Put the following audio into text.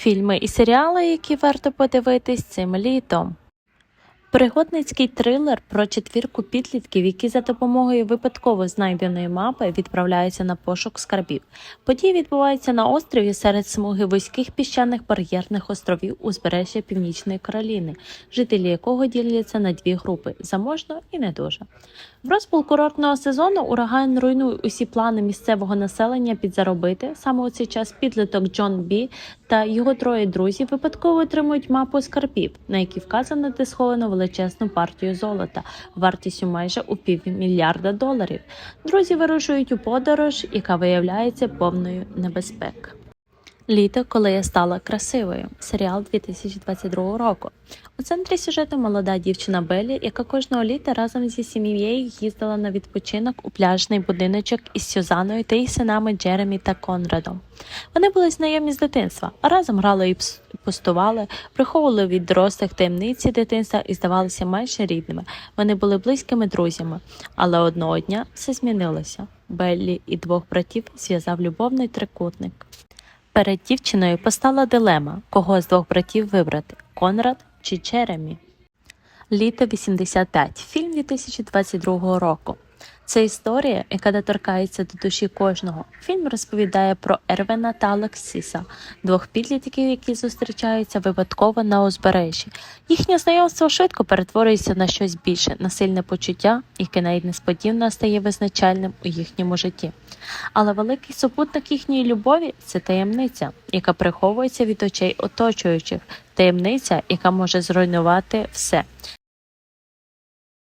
Фільми і серіали, які варто подивитись цим літом. Пригодницький трилер про четвірку підлітків, які за допомогою випадково знайденої мапи відправляються на пошук скарбів. Події відбуваються на острові серед смуги вузьких піщаних бар'єрних островів узбережжя Північної Кароліни, жителі якого діляться на дві групи заможно і не дуже. В розпал курортного сезону ураган руйнує усі плани місцевого населення підзаробити. Саме у цей час підліток Джон Бі та його троє друзів випадково отримують мапу скарбів, на якій вказано, де сховано величезну партію золота вартістю майже у півмільярда доларів. Друзі вирушують у подорож, яка виявляється повною небезпек. Літо, коли я стала красивою. Серіал 2022 року. У центрі сюжету молода дівчина Беллі, яка кожного літа разом зі сім'єю їздила на відпочинок у пляжний будиночок із Сюзаною та її синами Джеремі та Конрадом. Вони були знайомі з дитинства, а разом грали і пустували, приховували від дорослих таємниці дитинства і здавалися майже рідними. Вони були близькими друзями, але одного дня все змінилося. Беллі і двох братів зв'язав любовний трикутник. Перед дівчиною постала дилема, кого з двох братів вибрати Конрад чи Черемі. Літо 85. Фільм 2022 року. Це історія, яка доторкається до душі кожного. Фільм розповідає про Ервена та Алексіса, двох підлітків, які зустрічаються випадково на узбережжі. Їхнє знайомство швидко перетворюється на щось більше, на сильне почуття, яке навіть несподівано стає визначальним у їхньому житті. Але великий супутник їхньої любові це таємниця, яка приховується від очей оточуючих, таємниця, яка може зруйнувати все.